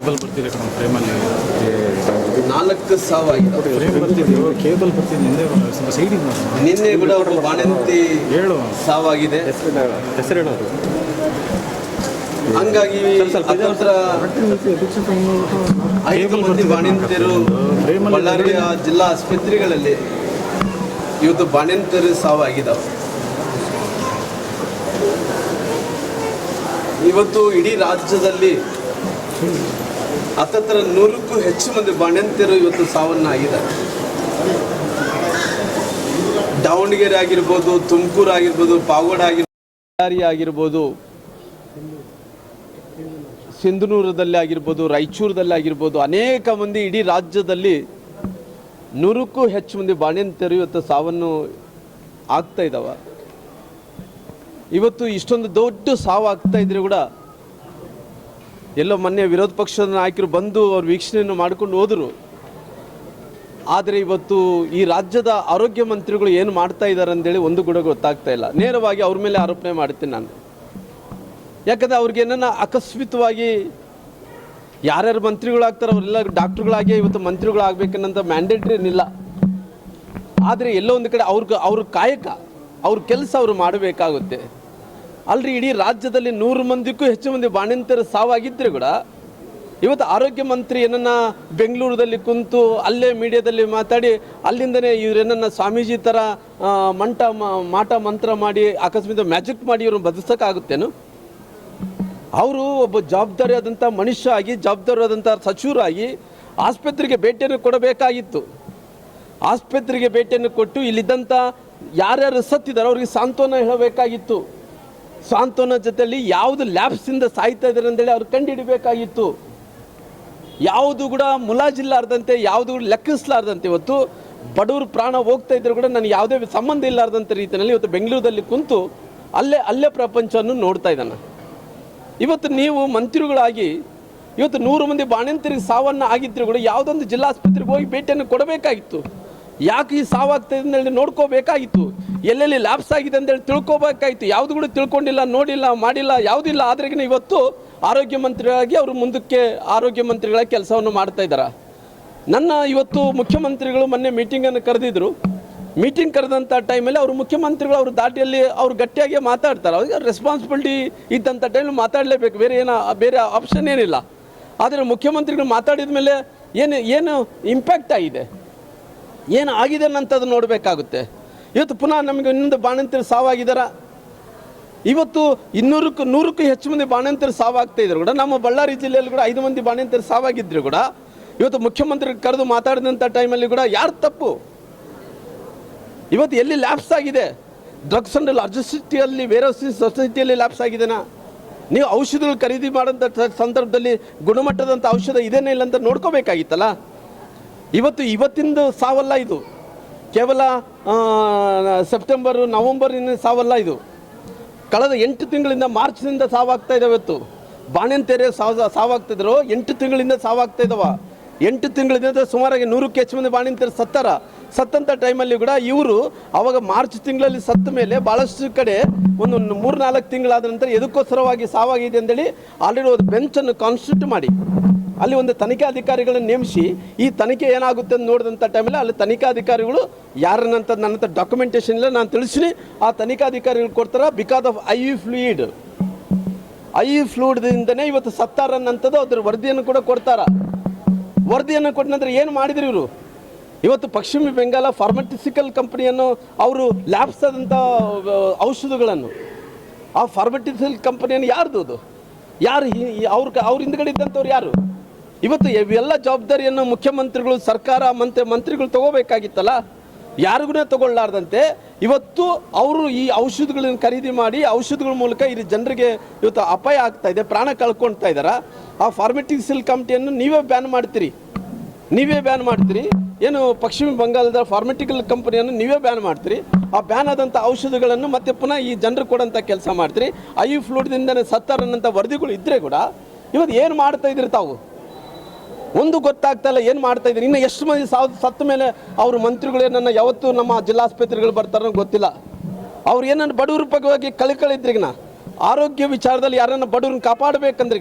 Cable ಬರ್ತಿದೆ ಕಣ ಫ್ರೇಮಲ್ಲಿ ನಾಲ್ಕು ಫ್ರೇಮ್ ಬರ್ತಿದೆಯೋ ಕೇಬಲ್ ಬರ್ತಿದೆ ನಿನ್ನೆ ಸ್ವಲ್ಪ ಸೈಡಿಗೆ ಮಾಡು. ನಿನ್ನೆ ಕೂಡ ಒಬ್ಬ ಬಾಣಂತಿ ಹೇಳು. ಸಾವಾಗಿದೆ. ಹೇಳೋದು ಹಂಗಾಗಿ ಐದು ಮಂದಿ ಬಾಣಂತಿಯರು ಬಳ್ಳಾರಿಯ ಜಿಲ್ಲಾ ಆಸ್ಪತ್ರೆಗಳಲ್ಲಿ ಇವತ್ತು ಬಾಣಂತಿಯರು ಸಾವಾಗಿದ್ದಾವೆ ಇವತ್ತು ಇಡೀ ರಾಜ್ಯದಲ್ಲಿ ಹತ್ತತ್ರ ನೂರಕ್ಕೂ ಹೆಚ್ಚು ಮಂದಿ ಬಾಣಂತಿಯರು ಇವತ್ತು ಸಾವನ್ನಾಗಿದ್ದಾರೆ ದಾವಣಗೆರೆ ಆಗಿರ್ಬೋದು, ತುಮಕೂರು ಆಗಿರ್ಬೋದು ಪಾವಗಡ ಆಗಿರ್ಬೋದು ಆಗಿರ್ಬೋದು, ಸಿಂಧನೂರದಲ್ಲಿ ಆಗಿರ್ಬೋದು, ರಾಯಚೂರದಲ್ಲಿ ಆಗಿರ್ಬೋದು, ಅನೇಕ ಮಂದಿ ಇಡೀ ರಾಜ್ಯದಲ್ಲಿ ನೂರಕ್ಕೂ ಹೆಚ್ಚು ಮಂದಿ ಬಾಣಂತಿಯರು ಇವತ್ತು ಸಾವನ್ನು ಆಗ್ತಾ ಇದ್ದಾವ ಇವತ್ತು ಇಷ್ಟೊಂದು ದೊಡ್ಡ ಸಾವು ಆಗ್ತಾ ಇದ್ರೆ ಕೂಡ ಎಲ್ಲೋ ಮೊನ್ನೆ ವಿರೋಧ ಪಕ್ಷದ ನಾಯಕರು ಬಂದು ಅವ್ರ ವೀಕ್ಷಣೆಯನ್ನು ಮಾಡ್ಕೊಂಡು ಹೋದರು. ಆದರೆ ಇವತ್ತು ಈ ರಾಜ್ಯದ ಆರೋಗ್ಯ ಮಂತ್ರಿಗಳು ಏನು ಮಾಡ್ತಾ ಇದ್ದಾರೆ ಅಂತೇಳಿ ಒಂದು ಕೂಡ ಗೊತ್ತಾಗ್ತಾ ಇಲ್ಲ. ನೇರವಾಗಿ ಅವ್ರ ಮೇಲೆ ಆರೋಪಣೆ ಮಾಡ್ತೀನಿ ನಾನು. ಯಾಕಂದರೆ ಅವ್ರಿಗೆ ಏನನ್ನ ಆಕಸ್ಮಿತವಾಗಿ ಯಾರ್ಯಾರು ಮಂತ್ರಿಗಳಾಗ್ತಾರೋ ಅವರೆಲ್ಲ ಡಾಕ್ಟ್ರುಗಳಾಗಿ ಇವತ್ತು ಮಂತ್ರಿಗಳಾಗಬೇಕನ್ನಂತ ಮ್ಯಾಂಡೇಟ್ರಿ ಏನಿಲ್ಲ. ಆದರೆ ಎಲ್ಲೋ ಒಂದು ಕಡೆ ಅವ್ರಿಗೆ ಅವ್ರ ಕಾಯಕ, ಅವ್ರ ಕೆಲಸ ಅವರು ಮಾಡಬೇಕಾಗುತ್ತೆ. ಅಲ್ರಿ ಇಡೀ ರಾಜ್ಯದಲ್ಲಿ ನೂರು ಮಂದಿಗೂ ಹೆಚ್ಚು ಮಂದಿ ಬಾಣಂತಿಯರು ಸಾವಾಗಿದ್ದರೆ ಕೂಡ ಇವತ್ತು ಆರೋಗ್ಯ ಮಂತ್ರಿ ಏನನ್ನ ಬೆಂಗಳೂರಲ್ಲಿ ಕುಂತು ಅಲ್ಲೇ ಮೀಡಿಯಾದಲ್ಲಿ ಮಾತಾಡಿ ಅಲ್ಲಿಂದನೇ ಇವ್ರೇನನ್ನ ಸ್ವಾಮೀಜಿ ಥರ ಮಂಟ ಮಾಟ ಮಂತ್ರ ಮಾಡಿ ಆಕಸ್ಮಿಕ ಮ್ಯಾಜಿಕ್ ಮಾಡಿ ಇವ್ರನ್ನ ಬದುಕಕ್ಕಾಗುತ್ತೇನು ಅವರು ಒಬ್ಬ ಜವಾಬ್ದಾರಿಯಾದಂಥ ಮನುಷ್ಯ ಆಗಿ, ಜವಾಬ್ದಾರಿಯಾದಂಥ ಸಚಿವರಾಗಿ ಆಸ್ಪತ್ರೆಗೆ ಭೇಟಿಯನ್ನು ಕೊಡಬೇಕಾಗಿತ್ತು. ಆಸ್ಪತ್ರೆಗೆ ಭೇಟಿಯನ್ನು ಕೊಟ್ಟು ಇಲ್ಲಿದ್ದಂಥ ಯಾರ್ಯಾರು ಸತ್ತಿದ್ದಾರೆ ಅವ್ರಿಗೆ ಸಾಂತ್ವನ ಹೇಳಬೇಕಾಗಿತ್ತು. ಸಾಂತ್ವನ ಜೊತೆಯಲ್ಲಿ ಯಾವುದು ಲ್ಯಾಬ್ಸಿಂದ ಸಾಯ್ತಾ ಇದ್ದಾರೆ ಅಂತೇಳಿ ಅವ್ರು ಕಂಡುಹಿಡಿಬೇಕಾಗಿತ್ತು. ಯಾವುದು ಕೂಡ ಮುಲಾಜಿಲ್ಲಾರ್ದಂತೆ, ಯಾವುದು ಕೂಡ ಲೆಕ್ಕಿಸ್ಲಾರ್ದಂತೆ ಇವತ್ತು ಬಡವರು ಪ್ರಾಣ ಹೋಗ್ತಾ ಇದ್ರು ಕೂಡ ನನಗೆ ಯಾವುದೇ ಸಂಬಂಧ ಇಲ್ಲಾರ್ದಂಥ ರೀತಿಯಲ್ಲಿ ಇವತ್ತು ಬೆಂಗಳೂರಲ್ಲಿ ಕುಂತು ಅಲ್ಲೇ ಅಲ್ಲೇ ಪ್ರಪಂಚವನ್ನು ನೋಡ್ತಾ ಇದ್ದಾನೆ. ಇವತ್ತು ನೀವು ಮಂತ್ರಿಗಳಾಗಿ ಇವತ್ತು ನೂರು ಮಂದಿ ಬಾಣಂತರಿಗೆ ಸಾವನ್ನ ಆಗಿದ್ರು ಕೂಡ ಯಾವುದೊಂದು ಜಿಲ್ಲಾಸ್ಪತ್ರೆಗೆ ಹೋಗಿ ಭೇಟಿಯನ್ನು ಕೊಡಬೇಕಾಗಿತ್ತು. ಯಾಕೆ ಈ ಸಾವಾಗ್ತದೆ ಅಂತೇಳಿ ನೋಡ್ಕೋಬೇಕಾಗಿತ್ತು? ಎಲ್ಲೆಲ್ಲಿ ಲ್ಯಾಬ್ಸ್ ಆಗಿದೆ ಅಂತೇಳಿ ತಿಳ್ಕೊಬೇಕಾಗಿತ್ತು. ಯಾವುದು ಕೂಡ ತಿಳ್ಕೊಂಡಿಲ್ಲ, ನೋಡಿಲ್ಲ, ಮಾಡಿಲ್ಲ, ಯಾವುದಿಲ್ಲ. ಆದ್ರೆಗಿನ ಇವತ್ತು ಆರೋಗ್ಯ ಮಂತ್ರಿಗಳಾಗಿ ಅವರು ಮುಂದಕ್ಕೆ ಆರೋಗ್ಯ ಮಂತ್ರಿಗಳ ಕೆಲಸವನ್ನು ಮಾಡ್ತಾ ಇದ್ದಾರೆ? ನನ್ನ ಇವತ್ತು ಮುಖ್ಯಮಂತ್ರಿಗಳು ಮೊನ್ನೆ ಮೀಟಿಂಗನ್ನು ಕರೆದಿದ್ರು. ಮೀಟಿಂಗ್ ಕರೆದಂಥ ಟೈಮಲ್ಲಿ ಅವರು ಮುಖ್ಯಮಂತ್ರಿಗಳು ಅವ್ರ ದಾಟಿಯಲ್ಲಿ ಅವ್ರು ಗಟ್ಟಿಯಾಗಿ ಮಾತಾಡ್ತಾರೆ. ಅವ್ರಿಗೆ ರೆಸ್ಪಾನ್ಸಿಬಿಲಿಟಿ ಇದ್ದಂಥ ಟೈಮಲ್ಲಿ ಮಾತಾಡಲೇಬೇಕು. ಬೇರೆ ಏನೋ, ಬೇರೆ ಆಪ್ಷನ್ ಏನಿಲ್ಲ. ಆದರೆ ಮುಖ್ಯಮಂತ್ರಿಗಳು ಮಾತಾಡಿದ ಮೇಲೆ ಏನು ಏನು ಇಂಪ್ಯಾಕ್ಟ್ ಆಗಿದೆ? ಏನು ಆಗಿದೆ ಅನ್ನಂಥದ್ದು ನೋಡಬೇಕಾಗುತ್ತೆ. ಇವತ್ತು ಪುನಃ ನಮಗೆ ಇನ್ನೊಂದು ಬಾಣಂತಿರು ಸಾವಾಗಿದ್ದಾರ ಇವತ್ತು ಇನ್ನೂರಕ್ಕೂ, ನೂರಕ್ಕೂ ಹೆಚ್ಚು ಮಂದಿ ಬಾಣಂತಿರು ಸಾವಾಗ್ತಾ ಇದ್ರು ಕೂಡ. ನಮ್ಮ ಬಳ್ಳಾರಿ ಜಿಲ್ಲೆಯಲ್ಲಿ ಕೂಡ ಐದು ಮಂದಿ ಬಾಣಂತಿರು ಸಾವಾಗಿದ್ರು ಕೂಡ. ಇವತ್ತು ಮುಖ್ಯಮಂತ್ರಿ ಕರೆದು ಮಾತಾಡಿದಂಥ ಟೈಮಲ್ಲಿ ಕೂಡ ಯಾರು ತಪ್ಪು? ಇವತ್ತು ಎಲ್ಲಿ ಲ್ಯಾಬ್ಸ್ ಆಗಿದೆ? ಡ್ರಗ್ಸ್ ಅಂಡ್ ಲಾಜಿಸ್ಟಿಯಲ್ಲಿ ಬೇರೆ ಸೊಸೈಟಿಯಲ್ಲಿ ಲ್ಯಾಬ್ಸ್ ಆಗಿದೆನಾ? ನೀವು ಔಷಧಗಳು ಖರೀದಿ ಮಾಡೋಂಥ ಸಂದರ್ಭದಲ್ಲಿ ಗುಣಮಟ್ಟದಂಥ ಔಷಧ ಇದೇನೇ ಇಲ್ಲ ಅಂತ ನೋಡ್ಕೋಬೇಕಾಗಿತ್ತಲ್ಲ? ಇವತ್ತು ಇವತ್ತಿಂದು ಸಾವಲ್ಲ ಇದು. ಕೇವಲ ಸೆಪ್ಟೆಂಬರ್ ನವಂಬರಿನ ಸಾವಲ್ಲ ಇದು. ಕಳೆದ ಎಂಟು ತಿಂಗಳಿಂದ ಮಾರ್ಚ್ನಿಂದ ಸಾವಾಗ್ತಾ ಇದೆ ಇವತ್ತು. ಬಾಣಂತೆರೆ ಸಾವ, ಸಾವಾಗ್ತಿದ್ರು. ಎಂಟು ತಿಂಗಳಿಂದ ಸಾವಾಗ್ತಾ ಇದ್ದಾವ ಎಂಟು ತಿಂಗಳಿಂದ ಸುಮಾರಾಗಿ ನೂರಕ್ಕೆ ಹೆಚ್ಚು ಮಂದಿ ಬಾಣಂತಿಯರು ಸತ್ತಾರ. ಸತ್ತಂಥ ಟೈಮಲ್ಲಿ ಕೂಡ ಇವರು ಅವಾಗ ಮಾರ್ಚ್ ತಿಂಗಳಲ್ಲಿ ಸತ್ತ ಮೇಲೆ ಭಾಳಷ್ಟು ಕಡೆ ಒಂದು ಮೂರು ನಾಲ್ಕು ತಿಂಗಳಾದ ನಂತರ ಎದಕ್ಕೋಸ್ಕರವಾಗಿ ಸಾವಾಗಿದೆ ಅಂತೇಳಿ ಆಲ್ರೆಡಿ ಒಂದು ಬೆಂಚನ್ನು ಕಾನ್ಸ್ಟಿಟ್ಯೂಟ್ ಮಾಡಿ. ಅಲ್ಲಿ ಒಂದು ತನಿಖಾಧಿಕಾರಿಗಳನ್ನು ನೇಮಿಸಿ, ಈ ತನಿಖೆ ಏನಾಗುತ್ತೆ ಅಂತ ನೋಡಿದಂಥ ಟೈಮಲ್ಲಿ ಅಲ್ಲಿ ತನಿಖಾಧಿಕಾರಿಗಳು ಅಧಿಕಾರಿಗಳು ನನ್ನ ಹತ್ರ ಡಾಕ್ಯುಮೆಂಟೇಶನ್ ಇಲ್ಲ, ನಾನು ತಿಳಿಸಿನಿ ಆ ತನಿಖಾಧಿಕಾರಿಗಳು ಕೊಡ್ತಾರೆ because of eye fluid eye ಫ್ಲೂಯಿಡ್ದಿಂದನೇ ಇವತ್ತು ಸತ್ತಾರನ್ನಂಥದ್ದು ಅದ್ರ ವರದಿಯನ್ನು ಕೂಡ ಕೊಡ್ತಾರೆ. ವರದಿಯನ್ನು ಕೊಟ್ಟ ನಂತರ ಏನು ಮಾಡಿದ್ರು ಇವರು? ಇವತ್ತು ಪಶ್ಚಿಮ ಬೆಂಗಾಲ ಫಾರ್ಮಟಿಸಿಕಲ್ ಕಂಪನಿಯನ್ನು ಅವರು ಲ್ಯಾಬ್ಸ್ ಆದಂಥ ಔಷಧಗಳನ್ನು. ಆ ಫಾರ್ಮಟಿಸಿಕಲ್ ಕಂಪನಿಯನ್ನು ಯಾರ್ದು ಅದು? ಯಾರು ಅವ್ರ ಅವ್ರ ಹಿಂದ್ಗಡೆ ಇದ್ದಂಥವ್ರು ಯಾರು? ಇವತ್ತು ಇವೆಲ್ಲ ಜವಾಬ್ದಾರಿಯನ್ನು ಮುಖ್ಯಮಂತ್ರಿಗಳು, ಸರ್ಕಾರ ಮಂತ್ರಿ ಮಂತ್ರಿಗಳು ತಗೋಬೇಕಾಗಿತ್ತಲ್ಲ? ಯಾರಿಗೂ ತಗೊಳ್ಳಾರ್ದಂತೆ ಇವತ್ತು ಅವರು ಈ ಔಷಧಗಳನ್ನು ಖರೀದಿ ಮಾಡಿ, ಔಷಧಗಳ ಮೂಲಕ ಈ ಜನರಿಗೆ ಇವತ್ತು ಅಪಾಯ ಆಗ್ತಾ ಇದೆ, ಪ್ರಾಣ ಕಳ್ಕೊಳ್ತಾ ಇದ್ದಾರೆ ಆ ಫಾರ್ಮೆಟಿಕ್ಸಿಲ್ ಕಮಿಟಿಯನ್ನು ನೀವೇ ಬ್ಯಾನ್ ಮಾಡ್ತೀರಿ. ನೀವೇ ಬ್ಯಾನ್ ಮಾಡ್ತೀರಿ. ಏನು ಪಶ್ಚಿಮ ಬಂಗಾಳದ ಫಾರ್ಮೆಟಿಕಲ್ ಕಂಪನಿಯನ್ನು ನೀವೇ ಬ್ಯಾನ್ ಮಾಡ್ತೀರಿ. ಆ ಬ್ಯಾನ್ ಆದಂಥ ಔಷಧಗಳನ್ನು ಮತ್ತೆ ಪುನಃ ಈ ಜನರು ಕೊಡೋಂಥ ಕೆಲಸ ಮಾಡ್ತೀರಿ. ಐ ಫ್ಲೂಡ್ದಿಂದನೇ ಸತ್ತಾರನ್ನಂಥ ವರದಿಗಳು ಇದ್ದರೆ ಕೂಡ ಇವತ್ತು ಏನು ಮಾಡ್ತಾ ಇದ್ರಿ ತಾವು? ಒಂದು ಗೊತ್ತಾಗ್ತಾ ಇಲ್ಲ ಏನು ಮಾಡ್ತಾ ಇದ್ದೀನಿ. ಇನ್ನು ಎಷ್ಟು ಮಂದಿ ಸಾವ್ ಸತ್ತ ಮೇಲೆ ಅವ್ರ ಮಂತ್ರಿಗಳು ಏನನ್ನ ಯಾವತ್ತು ನಮ್ಮ ಜಿಲ್ಲಾಸ್ಪತ್ರೆಗಳು ಬರ್ತಾರೋ ಗೊತ್ತಿಲ್ಲ. ಅವ್ರು ಏನನ್ನ ಬಡವ್ರ ಪರವಾಗಿ ನಾ ಆರೋಗ್ಯ ವಿಚಾರದಲ್ಲಿ ಯಾರನ್ನ ಬಡವ್ರನ್ನ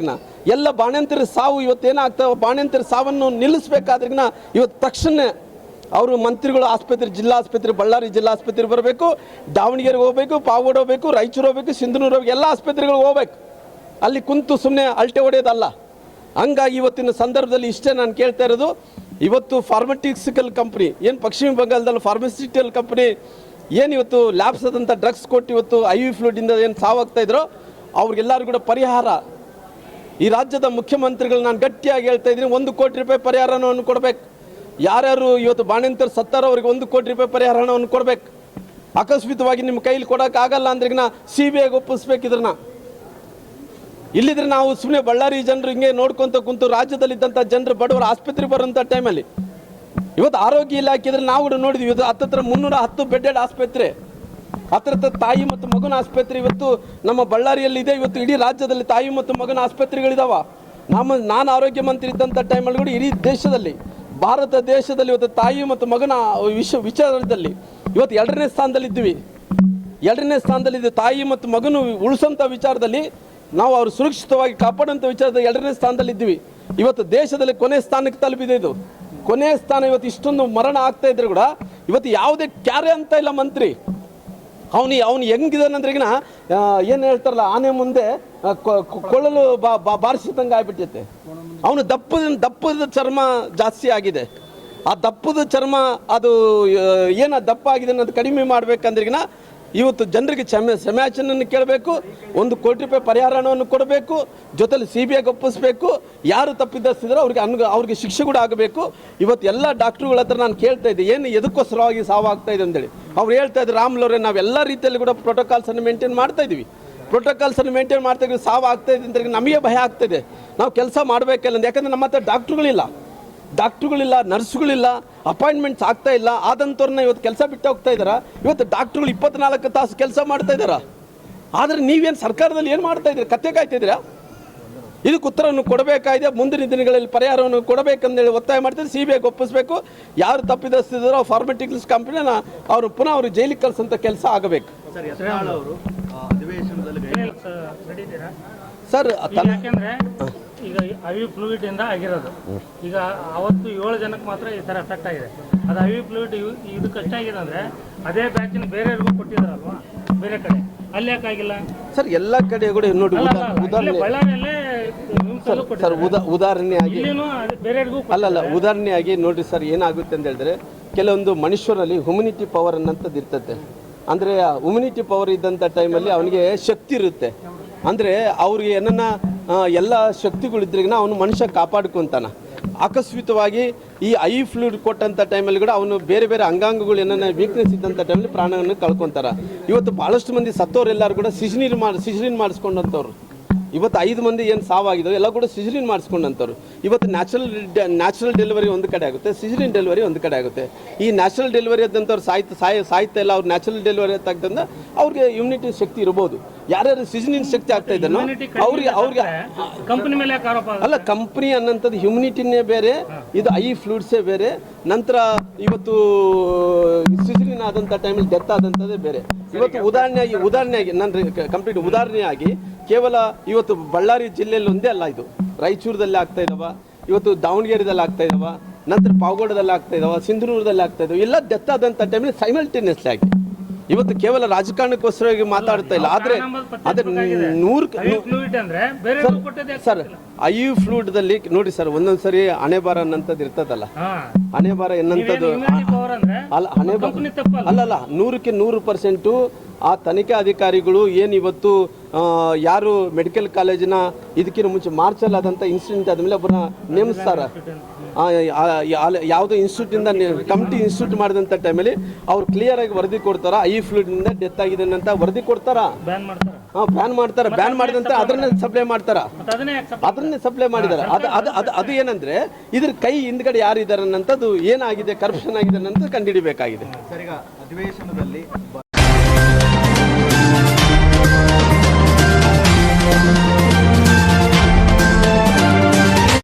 ನಾ ಎಲ್ಲ ಬಾಣ್ಯಂತರ ಸಾವು ಇವತ್ತು ಇವತ್ತೇನಾಗ್ತಾವೆ ಬಾಣ್ಯಂತರ ಸಾವನ್ನು ನಾ ಇವತ್ತು ತಕ್ಷಣ ಅವರು ಮಂತ್ರಿಗಳು ಆಸ್ಪತ್ರೆ ಜಿಲ್ಲಾ ಆಸ್ಪತ್ರೆ ಬಳ್ಳಾರಿ ಜಿಲ್ಲಾ ಆಸ್ಪತ್ರೆ ಬರಬೇಕು, ದಾವಣಗೆರೆಗೆ ಹೋಗ್ಬೇಕು, ಪಾವಗಡ ಹೋಗ್ಬೇಕು, ರಾಯಚೂರು ಹೋಗ್ಬೇಕು, ಸಿಂಧನೂರು ಹೋಗ್ಬೇಕು, ಎಲ್ಲ ಆಸ್ಪತ್ರೆಗಳಿಗೆ ಹೋಗ್ಬೇಕು. ಅಲ್ಲಿ ಕುಂತು ಸುಮ್ಮನೆ ಅಲ್ಟೆ ಹೊಡೆಯೋದಲ್ಲ. ಹಂಗಾಗಿ ಇವತ್ತಿನ ಸಂದರ್ಭದಲ್ಲಿ ಇಷ್ಟೇ ನಾನು ಕೇಳ್ತಾ ಇರೋದು, ಇವತ್ತು ಫಾರ್ಮಟಿಕ್ಸಿಕಲ್ ಕಂಪ್ನಿ ಏನು ಪಶ್ಚಿಮ ಬಂಗಾಳದಲ್ಲಿ ಫಾರ್ಮಸ್ಯೂಟಿಕಲ್ ಕಂಪ್ನಿ ಏನು ಇವತ್ತು ಲ್ಯಾಬ್ಸ್ ಆದಂಥ ಡ್ರಗ್ಸ್ ಕೊಟ್ಟು ಇವತ್ತು ಐ ವಿ ಫ್ಲೂಡಿಂದ ಏನು ಸಾವಾಗ್ತಾ ಇದ್ರೋ ಅವ್ರಿಗೆಲ್ಲರಿಗೂ ಕೂಡ ಪರಿಹಾರ. ಈ ರಾಜ್ಯದ ಮುಖ್ಯಮಂತ್ರಿಗಳು ನಾನು ಗಟ್ಟಿಯಾಗಿ ಹೇಳ್ತಾ ಇದ್ದೀನಿ, ಒಂದು ಕೋಟಿ ರೂಪಾಯಿ ಪರಿಹಾರ ಹಣವನ್ನು ಕೊಡಬೇಕು. ಯಾರ್ಯಾರು ಇವತ್ತು ಬಾಣಂತರು ಸತ್ತಾರೋ ಅವ್ರಿಗೆ ಒಂದು ಕೋಟಿ ರೂಪಾಯಿ ಪರಿಹಾರ ಹಣವನ್ನು ಕೊಡಬೇಕು. ಅಕಸ್ಮಿತವಾಗಿ ನಿಮ್ಮ ಕೈಲಿ ಕೊಡೋಕ್ಕಾಗಲ್ಲ ಅಂದ್ರಿಗಿನ ಸಿ ಬಿ ಐಗೆ ಒಪ್ಪಿಸ್ಬೇಕು ಇದನ್ನ ಇಲ್ಲಿದ್ರೆ ನಾವು ಸುಮ್ಮನೆ ಬಳ್ಳಾರಿ ಜನರು ಹಿಂಗೆ ನೋಡ್ಕೊಂತ ಕುಂತು ರಾಜ್ಯದಲ್ಲಿದ್ದಂಥ ಜನರು ಬಡವರ ಆಸ್ಪತ್ರೆಗೆ ಬರೋಂಥ ಟೈಮಲ್ಲಿ. ಇವತ್ತು ಆರೋಗ್ಯ ಇಲಾಖೆ ಇದ್ರೆ ನಾವು ಕೂಡ ನೋಡಿದ್ವಿ. ಇವತ್ತು ಹತ್ತತ್ರ ಮುನ್ನೂರ ಹತ್ತು ಬೆಡ್ಡೆಡ್ ಆಸ್ಪತ್ರೆ. ಹತ್ರ ತಾಯಿ ಮತ್ತು ಮಗನ ಆಸ್ಪತ್ರೆ ಇವತ್ತು ನಮ್ಮ ಬಳ್ಳಾರಿಯಲ್ಲಿ ಇದೆ. ಇವತ್ತು ಇಡೀ ರಾಜ್ಯದಲ್ಲಿ ತಾಯಿ ಮತ್ತು ಮಗನ ಆಸ್ಪತ್ರೆಗಳಿದಾವ ನಮ್ಮ ನಾನು ಆರೋಗ್ಯ ಮಂತ್ರಿ ಇದ್ದಂಥ ಟೈಮಲ್ಲಿ ಕೂಡ ಇಡೀ ದೇಶದಲ್ಲಿ, ಭಾರತ ದೇಶದಲ್ಲಿ ಇವತ್ತು ತಾಯಿ ಮತ್ತು ಮಗನ ವಿಶ್ವ ವಿಚಾರದಲ್ಲಿ ಇವತ್ತು ಎರಡನೇ ಸ್ಥಾನದಲ್ಲಿ ಇದ್ವಿ ಎರಡನೇ ಸ್ಥಾನದಲ್ಲಿ ತಾಯಿ ಮತ್ತು ಮಗನು ಉಳಿಸೋಂಥ ವಿಚಾರದಲ್ಲಿ ನಾವು ಅವರು ಸುರಕ್ಷಿತವಾಗಿ ಕಾಪಾಡುವಂಥ ವಿಚಾರದಲ್ಲಿ ಎರಡನೇ ಸ್ಥಾನದಲ್ಲಿ ಇದ್ದೀವಿ. ಇವತ್ತು ದೇಶದಲ್ಲಿ ಕೊನೆ ಸ್ಥಾನಕ್ಕೆ ತಲುಪಿದೆ ಇದು. ಕೊನೆ ಸ್ಥಾನ ಇವತ್ತು ಇಷ್ಟೊಂದು ಮರಣ ಆಗ್ತಾ ಇದ್ರೆ ಕೂಡ ಇವತ್ತು ಯಾವುದೇ ಕ್ಯಾರೆ ಅಂತ ಇಲ್ಲ ಮಂತ್ರಿ. ಅವನು ಅವನು ಹೆಂಗಿದಾನಂದ್ರೆಗಿನ ಏನು ಹೇಳ್ತಾರಲ್ಲ, ಆನೆ ಮುಂದೆ ಕೊಳ್ಳಲು ಬಾ ಬಾರಿಸಿದಂಗೆ ಆಗ್ಬಿಟ್ಟೈತೆ ಅವನು ದಪ್ಪದ ದಪ್ಪದ ಚರ್ಮ ಜಾಸ್ತಿ ಆಗಿದೆ. ಆ ದಪ್ಪದ ಚರ್ಮ ಅದು ಏನು ದಪ್ಪ ಆಗಿದೆ ಅನ್ನೋದು ಕಡಿಮೆ ಮಾಡ್ಬೇಕಂದ್ರಿಗಿನ ಇವತ್ತು ಜನರಿಗೆ ಕ್ಷಮೆ ಕೇಳಬೇಕು, ಒಂದು ಕೋಟಿ ರೂಪಾಯಿ ಪರಿಹಾರ ಹಣವನ್ನು ಕೊಡಬೇಕು, ಜೊತೆಲಿ ಸಿ ಬಿ ಐಗೆ ಒಪ್ಪಿಸ್ಬೇಕು. ಯಾರು ತಪ್ಪಿದ್ದಸ್ತಿದ್ರು ಅವ್ರಿಗೆ ಅನ್ಗ ಅವ್ರಿಗೆ ಶಿಕ್ಷೆ ಕೂಡ ಆಗಬೇಕು. ಇವತ್ತು ಎಲ್ಲ ಡಾಕ್ಟ್ರುಗಳ ಹತ್ರ ನಾನು ಕೇಳ್ತಾ ಇದ್ದೆ, ಏನು ಎದಕ್ಕೋಸ್ಕರವಾಗಿ ಸಾವಾಗ್ತಾ ಇದೆ ಅಂತೇಳಿ. ಅವ್ರು ಹೇಳ್ತಾ ಇದ್ರು ನಾವು ಎಲ್ಲ ರೀತಿಯಲ್ಲಿ ಕೂಡ ಪ್ರೋಟೋಕಾಲ್ಸನ್ನು ಮೇಂಟೈನ್ ಮಾಡ್ತಾ ಇದ್ದೀವಿ ಪ್ರೋಟೋಕಾಲ್ಸನ್ನು ಮೇಂಟೈನ್ ಮಾಡ್ತಾ ಇದ್ದೀವಿ ಸಾವು ಆಗ್ತಾ ಇದೆ ಅಂತ ನಮಗೆ ಭಯ ಆಗ್ತಿದೆ ನಾವು ಕೆಲಸ ಮಾಡಬೇಕಲ್ಲ ಯಾಕಂದ್ರೆ ನಮ್ಮ ಹತ್ರ ಡಾಕ್ಟ್ರುಗಳಿಲ್ಲ. ಡಾಕ್ಟ್ರುಗಳಿಲ್ಲ ನರ್ಸ್ಗಳಿಲ್ಲ ಅಪಾಯಿಂಟ್ಮೆಂಟ್ಸ್ ಆಗ್ತಾ ಇಲ್ಲ ಆದಂಥವ್ರನ್ನ ಇವತ್ತು ಕೆಲಸ ಬಿಟ್ಟು ಹೋಗ್ತಾ ಇದ್ದಾರೆ? ಇವತ್ತು ಡಾಕ್ಟ್ರುಗಳು ಇಪ್ಪತ್ನಾಲ್ಕು ತಾಸು ಕೆಲಸ ಮಾಡ್ತಾ ಇದ್ದಾರಾ? ಆದರೆ ನೀವೇನು ಸರ್ಕಾರದಲ್ಲಿ ಏನು ಮಾಡ್ತಾ ಇದ್ದೀರಿ? ಕತ್ತೆ ಕಾಯ್ತಿದ್ದೀರಾ ಇದಕ್ಕೆ ಉತ್ತರವನ್ನು ಕೊಡಬೇಕಾಗಿದೆ ಮುಂದಿನ ದಿನಗಳಲ್ಲಿ ಪರಿಹಾರವನ್ನು ಕೊಡಬೇಕಂದೇಳಿ ಒತ್ತಾಯ ಮಾಡ್ತಾರೆ ಸಿ ಬಿ ಐಗೆ ಒಪ್ಪಿಸ್ಬೇಕು. ಯಾರು ತಪ್ಪಿದಸ್ತಿದ್ದಾರೋ ಫಾರ್ಮೆಟಿಕ್ಸ್ ಕಂಪ್ನಿನ ಅವರು ಪುನಃ ಅವರು ಜೈಲಿಗೆ ಕಳಿಸೋಂಥ ಕೆಲಸ ಆಗಬೇಕು. ಸರ್ ಸರ್ ಈಗ ಅವಿ ಐವಿ ಫ್ಲೂಯಿಡ್ ಇಂದ ಆಗಿರೋದು. ಈಗ ಅವತ್ತು ಏಳು ಜನಕ್ಕೆ ಮಾತ್ರ ಈ ತರ ಎಫೆಕ್ಟ್ ಆಗಿದೆ. ಅದು ಐವಿ ಫ್ಲೂಯಿಡ್ ಇದು ಕಷ್ಟ ಆಗಿದೆ ಅಂದ್ರೆ ಅದೇ ಬ್ಯಾಚಿನ ಬೇರೆಯವ್ರಿಗೂ ಕೊಟ್ಟಿದ್ದಾರಲ್ವಾ? ಬೇರೆ ಕಡೆ. ಅಲ್ಲಿ ಯಾಕಾಗಿಲ್ಲ ಸರ್ ಎಲ್ಲ ಕಡೆ ಕೂಡ ನೋಡಿ ಬಳ್ಳಾರಿಯಲ್ಲೇ ಸರ್ ಉದಾಹರಣೆ ಉದಾ ಉದಾಹರಣೆಯಾಗಿ ಬೇರೆಯವ್ರಿಗೂ ಅಲ್ಲಲ್ಲ ಉದಾಹರಣೆಯಾಗಿ ನೋಡ್ರಿ ಸರ್ ಏನಾಗುತ್ತೆ ಅಂತ ಹೇಳಿದ್ರೆ ಕೆಲವೊಂದು ಮನುಷ್ಯರಲ್ಲಿ ಹ್ಯುಮಿನಿಟಿ ಪವರ್ ಅನ್ನಂಥದ್ದು ಇರ್ತದೆ. ಅಂದರೆ ಹ್ಯುಮಿನಿಟಿ ಪವರ್ ಇದ್ದಂಥ ಟೈಮಲ್ಲಿ ಅವನಿಗೆ ಶಕ್ತಿ ಇರುತ್ತೆ. ಅಂದರೆ ಅವ್ರಿಗೆ ಏನನ್ನ ಎಲ್ಲ ಶಕ್ತಿಗಳಿದ್ರಿಗಿನ ಅವನು ಮನುಷ್ಯ ಕಾಪಾಡ್ಕೊಂತಾನ. ಆಕಸ್ಮಿತವಾಗಿ ಈ ಐ ಫ್ಲೂಡ್ ಕೊಟ್ಟಂಥ ಟೈಮಲ್ಲಿ ಕೂಡ ಅವನು ಬೇರೆ ಬೇರೆ ಅಂಗಾಂಗಗಳು ಏನನ್ನ ವೀಕ್ನೆಸ್ ಇದ್ದಂಥ ಟೈಮಲ್ಲಿ ಪ್ರಾಣವನ್ನು ಕಳ್ಕೊತಾರೆ. ಇವತ್ತು ಭಾಳಷ್ಟು ಮಂದಿ ಸತ್ತೋರೆಲ್ಲರೂ ಕೂಡ ಸಿಜಿನೀರು ಮಾಡಿ ಸಿಜಿನೀರು ಮಾಡಿಸ್ಕೊಂಡಂಥವ್ರು ಇವತ್ತು ಐದು ಮಂದಿ ಏನು ಸಾವಾಗಿದ್ದಾವೆ ಎಲ್ಲ ಕೂಡ ಸಿಜರಿನ್ ಮಾಡಿಸ್ಕೊಂಡಂಥವ್ರು. ಇವತ್ತು ನ್ಯಾಚುರಲ್ ನ್ಯಾಚುರಲ್ ಡೆಲಿವರಿ ಒಂದು ಕಡೆ ಆಗುತ್ತೆ ಸಿಜರಿನ್ ಡೆಲಿವರಿ ಒಂದು ಕಡೆ ಆಗುತ್ತೆ. ಈ ನ್ಯಾಚುರಲ್ ಡೆಲಿವರಿ ಆದಂಥವ್ರು ಸಾಯ್ತು ಸಾಯ ಸಾಯ್ತಾ ಇಲ್ಲ ಅವ್ರು ನ್ಯಾಚುರಲ್ ಡೆಲಿವರಿ ಆಗ್ತಂದ್ರೆ ಅವ್ರಿಗೆ ಇಮ್ಯುನಿಟಿ ಶಕ್ತಿ ಇರ್ಬೋದು. ಯಾರ್ಯಾರು ಸಿಜರಿನ್ ಶಕ್ತಿ ಆಗ್ತಾ ಇದ್ದಾನೋ ಅವ್ರಿಗೆ ಅವ್ರಿಗೆ ಕಂಪನಿ ಮೇಲೆ ಅಲ್ಲ ಕಂಪ್ನಿ ಅನ್ನೋಂಥದ್ದು ಹ್ಯುಮಿನಿಟಿನೇ ಬೇರೆ ಇದು ಐ ಫ್ಲೂಡ್ಸೇ ಬೇರೆ ನಂತರ ಇವತ್ತು ಸಿಜರಿನ್ ಆದಂಥ ಟೈಮಲ್ಲಿ ಡೆತ್ ಆದಂಥದ್ದೇ ಬೇರೆ. ಇವತ್ತು ಉದಾಹರಣೆಯಾಗಿ ಉದಾಹರಣೆಯಾಗಿ ನಾನು ಕಂಪ್ಲೀಟ್ ಉದಾಹರಣೆಯಾಗಿ ಕೇವಲ ಇವತ್ತು ಬಳ್ಳಾರಿ ಜಿಲ್ಲೆಯಲ್ಲಿ ಒಂದೇ ಅಲ್ಲ ಇದು. ರಾಯಚೂರದಲ್ಲಿ ಆಗ್ತಾ ಇದಾವ, ಇವತ್ತು ದಾವಣಗೆರೆದಲ್ಲಿ ಆಗ್ತಾ ಇದಾವ, ನಂತರ ಪಾವಗಡದಲ್ಲಿ ಆಗ್ತಾ ಇದಾವ ಸಿಂಧನೂರದಲ್ಲಿ ಆಗ್ತಾ ಇದಾವೆ, ಎಲ್ಲ ಡೆತ್ ಆದಂಥ ಟೈಮಲ್ಲಿ ಸೈಮಲ್ಟೇನಿಯಸ್ಲಿ ಆಗಿ. ಇವತ್ತು ಕೇವಲ ರಾಜಕಾರಣಕ್ಕೋಸ್ಕರವಾಗಿ ಮಾತಾಡ್ತಾ ಇಲ್ಲ. ಆದ್ರೆ ಅದೇ ನೂರು ಸರ್ ಐ ಯು ಫ್ಲೂಡ್ದಲ್ಲಿ ನೋಡಿ ಸರ್ ಒಂದೊಂದ್ಸರಿ ಹಣೆ ಬಾರ ಅನ್ನಂತದ್ ಇರ್ತದಲ್ಲ. ಹಣೆ ಬಾರ ಅಂದ್ರೆ? ಅಲ್ಲ ಹಣೆ ಅಲ್ಲಲ್ಲ ನೂರಕ್ಕೆ ನೂರು ಪರ್ಸೆಂಟು ಆ ತನಿಖಾ ಅಧಿಕಾರಿಗಳು ಏನು ಇವತ್ತು ಯಾರು ಮೆಡಿಕಲ್ ಕಾಲೇಜಿನ ಇದಕ್ಕಿಂತ ಮುಂಚೆ ಮಾರ್ಚಲ್ಲಿ ಆದಂಥ ಇನ್ಸಿಡೆಂಟ್ ಆದಮೇಲೆ ಒಬ್ಬರನ್ನ ನೇಮಿಸ್ತಾರ? ಯಾವುದೋ ಇನ್ಸ್ಟಿಟ್ಯೂಟಿಂದ ಕಮಿಟಿ ಇನ್ಸ್ಟಿಟ್ಯೂಟ್ ಮಾಡಿದಂಥ ಟೈಮಲ್ಲಿ ಅವ್ರು ಕ್ಲಿಯರ್ ಆಗಿ ವರದಿ ಕೊಡ್ತಾರ ಐ ಫ್ಲೂಯಿಡ್ನಿಂದ ಡೆತ್ ಆಗಿದೆ ಅಂತ ವರದಿ ಕೊಡ್ತಾರ. ಬ್ಯಾನ್ ಮಾಡ್ತಾರೆ. ಬ್ಯಾನ್ ಮಾಡ್ತಾರ. ಬ್ಯಾನ್ ಮಾಡಿದಂತೆ ಅದನ್ನೇ ಸಪ್ಲೈ ಮಾಡ್ತಾರ? ಮತ್ತೆ ಅದನ್ನೇ ಸಪ್ಲೈ ಮಾಡಿದ್ದಾರೆ ಅದು ಅದು ಅದು ಅದು ಏನಂದ್ರೆ ಇದ್ರ ಕೈ ಹಿಂದ್ಗಡೆ ಯಾರು ಇದ್ದಾರೆ ಅನ್ನಂಥದ್ದು ಏನಾಗಿದೆ ಕರಪ್ಷನ್ ಆಗಿದೆ ಅನ್ನೋದು ಕಂಡುಹಿಡಿಬೇಕಾಗಿದೆ.